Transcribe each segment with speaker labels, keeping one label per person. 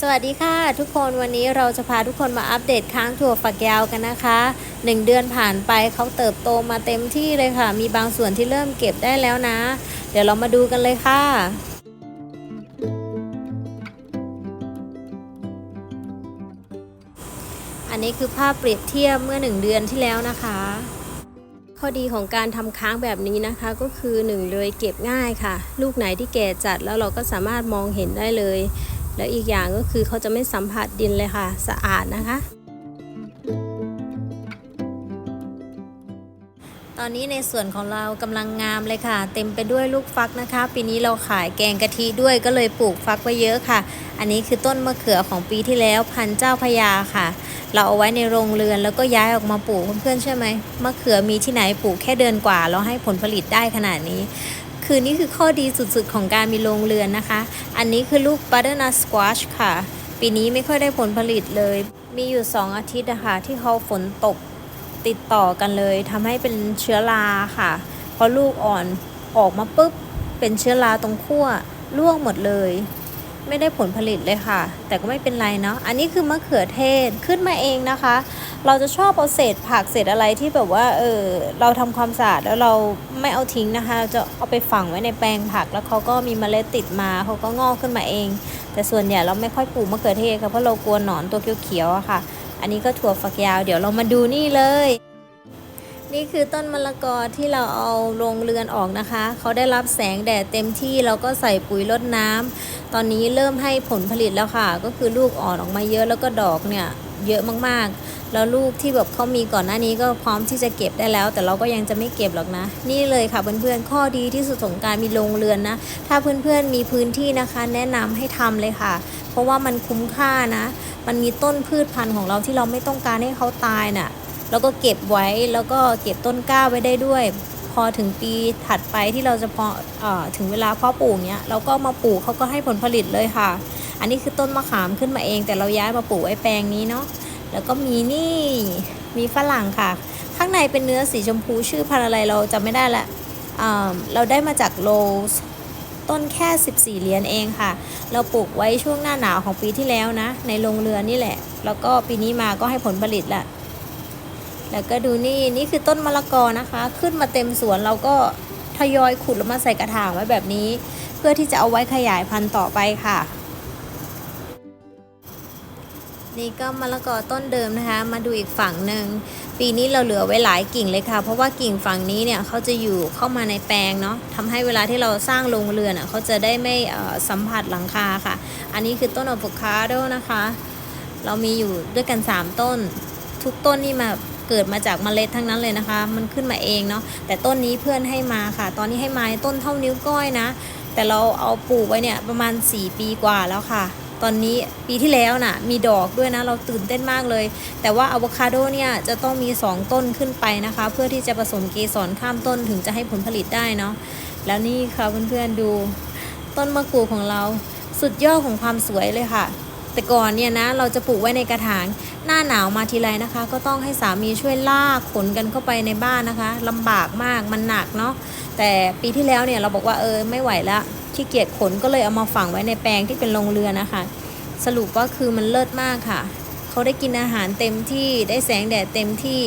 Speaker 1: สวัสดีค่ะ ทุกคนวันนี้เราจะพาทุกคนมาอัปเดตค้างถั่วฝักยาวกันนะคะ 1 เดือนผ่านไปเขาเติบโตมาเต็มที่เลยค่ะ มีบางส่วนที่เริ่มเก็บได้แล้วนะ เดี๋ยวเรามาดูกันเลยค่ะอันนี้คือภาพเปรียบเทียบเมื่อ 1 เดือนที่แล้วนะคะ ข้อดีของการทำค้างแบบนี้นะคะก็คือหนึ่งเลยเก็บง่ายค่ะ ลูกไหนที่แก่จัดแล้วเราก็สามารถมองเห็นได้เลย แล้วอีกอย่างก็คือเขาจะไม่สัมผัสดินเลยค่ะ สะอาดนะคะ ตอนนี้ในส่วนของเรากำลังงามเลยค่ะ เต็มไปด้วยลูกฟักนะคะ ปีนี้เราขายแกงกะทิด้วยก็เลยปลูกฟักไว้เยอะค่ะ อันนี้คือต้นมะเขือของปีที่แล้วพันเจ้าพยาค่ะ เราเอาไว้ในโรงเรือนแล้วก็ย้ายออกมาปลูกเพื่อนๆใช่ไหมมะเขือมีที่ไหนปลูกแค่เดือนกว่าแล้วให้ผลผลิตได้ขนาดนี้ คือนี่คือข้อดีสุดๆ ของการมีโรงเรือนนะคะ อันนี้คือลูกบัตเตอร์นัสควอชค่ะ ปีนี้ไม่ค่อยได้ผลผลิตเลย มีอยู่ 2 อาทิตย์นะคะที่เขาฝนตกติดต่อกันเลยทำให้เป็นเชื้อราค่ะ เพราะลูกอ่อนออกมาปุ๊บเป็นเชื้อราตรงขั้วร่วงหมดเลย ไม่ได้ผลผลิตเลยค่ะ แต่ก็ไม่เป็นไรเนาะอันนี้คือมะเขือเทศขึ้นมาเองนะคะ เราจะชอบเอาเศษผักเศษอะไรที่แบบว่าเออเราทำความสะอาดแล้วเราไม่เอาทิ้งนะคะ จะเอาไปฝังไว้ในแปลงผักแล้วเขาก็มีเมล็ดติดมาเขาก็งอกขึ้นมาเอง แต่ส่วนใหญ่เราไม่ค่อยปลูกมะเขือเทศค่ะเพราะเรากลัวหนอนตัวเขียวๆอะค่ะ อันนี้ก็ถั่วฝักยาวเดี๋ยวเรามาดูนี่เลย นี่คือต้นมะละกอที่เราเอาลงเรือนออกนะคะ เขาได้รับแสงแดดเต็มที่เราก็ใส่ปุ๋ยรดน้ำตอนนี้เริ่มให้ผลผลิตแล้วค่ะ ก็คือลูกอ่อนออกมาเยอะแล้วก็ดอกเนี่ยเยอะมากๆ แล้วลูกที่แบบเขามีก่อนหน้านี้ก็พร้อมที่จะเก็บได้แล้ว แต่เราก็ยังจะไม่เก็บหรอกนะ นี่เลยค่ะเพื่อนๆ ข้อดีที่สุดของการมีโรงเรือนนะ ถ้าเพื่อนๆมีพื้นที่นะคะ แนะนำให้ทำเลยค่ะ เพราะว่ามันคุ้มค่านะ มันมีต้นพืชพันธุ์ของเราที่เราไม่ต้องการให้เขาตายน่ะ แล้วก็เก็บไว้แล้วก็เก็บต้นกล้าไว้ได้ด้วย พอถึงปีถัดไปที่เราจะพออถึงเวลาเพาะปลูกเนี้ยเราก็มาปลูกเขาก็ให้ผลผลิตเลยค่ะ อันนี้คือต้นมะขามขึ้นมาเอง แต่เราย้ายมาปลูกไว้แปลงนี้เนาะแล้วก็มีนี่มีฝรั่งค่ะ ข้างในเป็นเนื้อสีชมพูชื่อพันธุ์อะไรเราจำไม่ได้ละเราได้มาจากโลสต้นแค่ 14 เหรียญเองค่ะ เราปลูกไว้ช่วงหน้าหนาวของปีที่แล้วนะ ในโรงเรือนนี่แหละ แล้วก็ปีนี้มาก็ให้ผลผลิตละ แล้วก็ดูนี่นี่คือต้นมะละกอนะคะ ขึ้นมาเต็มสวนเราก็ทยอยขุดแล้วมาใส่กระถางไว้แบบนี้ เพื่อที่จะเอาไว้ขยายพันธุ์ต่อไปค่ะ นี่ก็มะละกอต้นเดิมนะคะ มาดูอีกฝั่งหนึ่งปีนี้เราเหลือไว้หลายกิ่งเลยค่ะ เพราะว่ากิ่งฝั่งนี้เนี่ยเขาจะอยู่เข้ามาในแปลงเนาะทำให้เวลาที่เราสร้างโรงเรือนอะเขาจะได้ไม่สัมผัสหลังคาค่ะ อันนี้คือต้นอะโวคาโดนะคะ เรามีอยู่ด้วยกัน 3 ต้น ทุกต้นนี่มา เกิดมาจากเมล็ดทั้งนั้นเลยนะคะ มันขึ้นมาเองเนาะแต่ต้นนี้เพื่อนให้มาค่ะ ตอนนี้ให้มาต้นเท่านิ้วก้อยนะ แต่เราเอาปลูกไว้เนี่ยประมาณ 4 ปีกว่าแล้วค่ะ ตอนนี้ปีที่แล้วน่ะมีดอกด้วยนะ เราตื่นเต้นมากเลย แต่ว่าอะโวคาโดเนี่ยจะต้องมี 2 ต้นขึ้นไปนะคะ เพื่อที่จะผสมเกสรข้ามต้นถึงจะให้ผลผลิตได้เนาะแล้วนี่ค่ะเพื่อนๆดู ต้นมะกรูดของเราสุดยอดของความสวยเลยค่ะ แต่ก่อนเนี่ยนะเราจะปลูกไว้ในกระถาง หน้าหนาวมาทีไรนะคะ ก็ต้องให้สามีช่วยลากขนกันเข้าไปในบ้านนะคะลำบากมากมันหนักเนาะแต่ปีที่แล้วเนี่ยเราบอกว่าเออไม่ไหวละขี้เกียจขนก็เลยเอามาฝังไว้ในแปลงที่เป็นโรงเรือนนะคะ สรุปว่าคือมันเลิศมากค่ะเขาได้กินอาหารเต็มที่ได้แสงแดดเต็มที่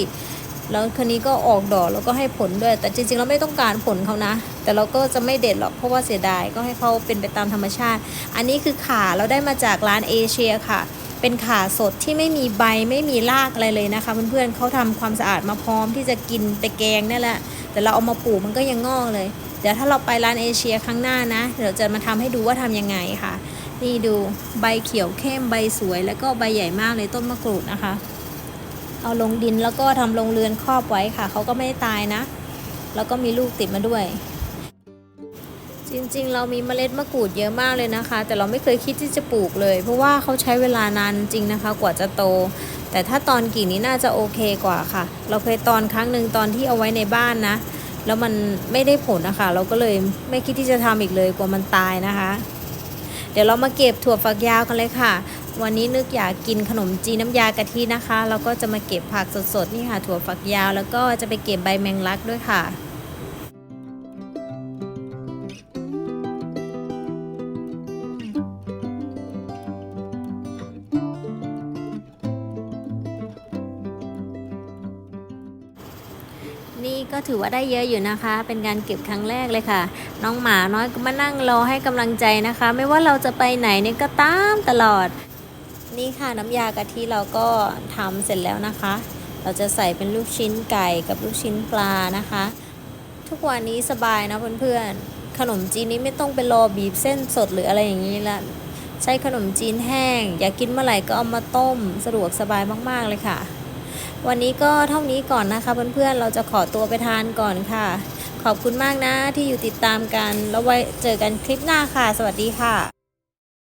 Speaker 1: แล้วคืนนี้ก็ออกดอกแล้วก็ให้ผลด้วย แต่จริงๆเราไม่ต้องการผลเขานะ แต่เราก็จะไม่เด็ดหรอกเพราะว่าเสียดายก็ให้เขาเป็นไปตามธรรมชาติ อันนี้คือขาเราได้มาจากร้านเอเชียค่ะ เป็นขาสดที่ไม่มีใบไม่มีรากอะไรเลยนะคะ เพื่อนๆเขาทำความสะอาดมาพร้อมที่จะกินไปแกงนั่นแหละ แต่เราเอามาปลูกมันก็ยังงอกเลย เดี๋ยวถ้าเราไปร้านเอเชียครั้งหน้านะ เดี๋ยวจะมาทำให้ดูว่าทำยังไงค่ะ นี่ดูใบเขียวเข้มใบสวย แล้วก็ใบใหญ่มากเลยต้นมะกรูดนะคะ เอาลงดินแล้วก็ทำโรงเรือนครอบไว้ค่ะเขาก็ไม่ได้ตายนะ แล้วก็มีลูกติดมาด้วย จริงๆ เรามีเมล็ดมะกรูดเยอะมากเลยนะคะ แต่เราไม่เคยคิดที่จะปลูกเลย เพราะว่าเขาใช้เวลานานจริงนะคะ กว่าจะโต แต่ถ้าตอนกิ่งนี้น่าจะโอเคกว่าค่ะ เราเคยตอนครั้งหนึ่งตอนที่เอาไว้ในบ้านนะ แล้วมันไม่ได้ผลนะคะ เราก็เลยไม่คิดที่จะทำอีกเลยกลัวมันตายนะคะ เดี๋ยวเรามาเก็บถั่วฝักยาวกันเลยค่ะ วันนี้นึกอยากกินขนมจีนน้ำยากะทินะคะ เราก็จะมาเก็บผักสดๆนี่ค่ะ ถั่วฝักยาวแล้วก็จะไปเก็บใบแมงลักด้วยค่ะ นี่ก็ถือว่าได้เยอะอยู่นะคะ เป็นการเก็บครั้งแรกเลยค่ะ น้องหมาน้อยก็มานั่งรอให้กำลังใจนะคะ ไม่ว่าเราจะไปไหนเนี่ยก็ตามตลอด นี่ค่ะน้ำยากะทิเราก็ทำเสร็จแล้วนะคะ เราจะใส่เป็นลูกชิ้นไก่กับลูกชิ้นปลานะคะ ทุกวันนี้สบายนะเพื่อนๆ ขนมจีนนี้ไม่ต้องไปรอบีบเส้นสดหรืออะไรอย่างนี้ละใช้ขนมจีนแห้ง อยากกินเมื่อไหร่ก็เอามาต้ม สะดวกสบายมากๆเลยค่ะ วันนี้ก็เท่านี้ก่อนนะคะเพื่อนๆเราจะขอตัวไปทานก่อนค่ะ ขอบคุณมากนะที่อยู่ติดตามกัน แล้วไว้เจอกันคลิปหน้าค่ะ สวัสดีค่ะ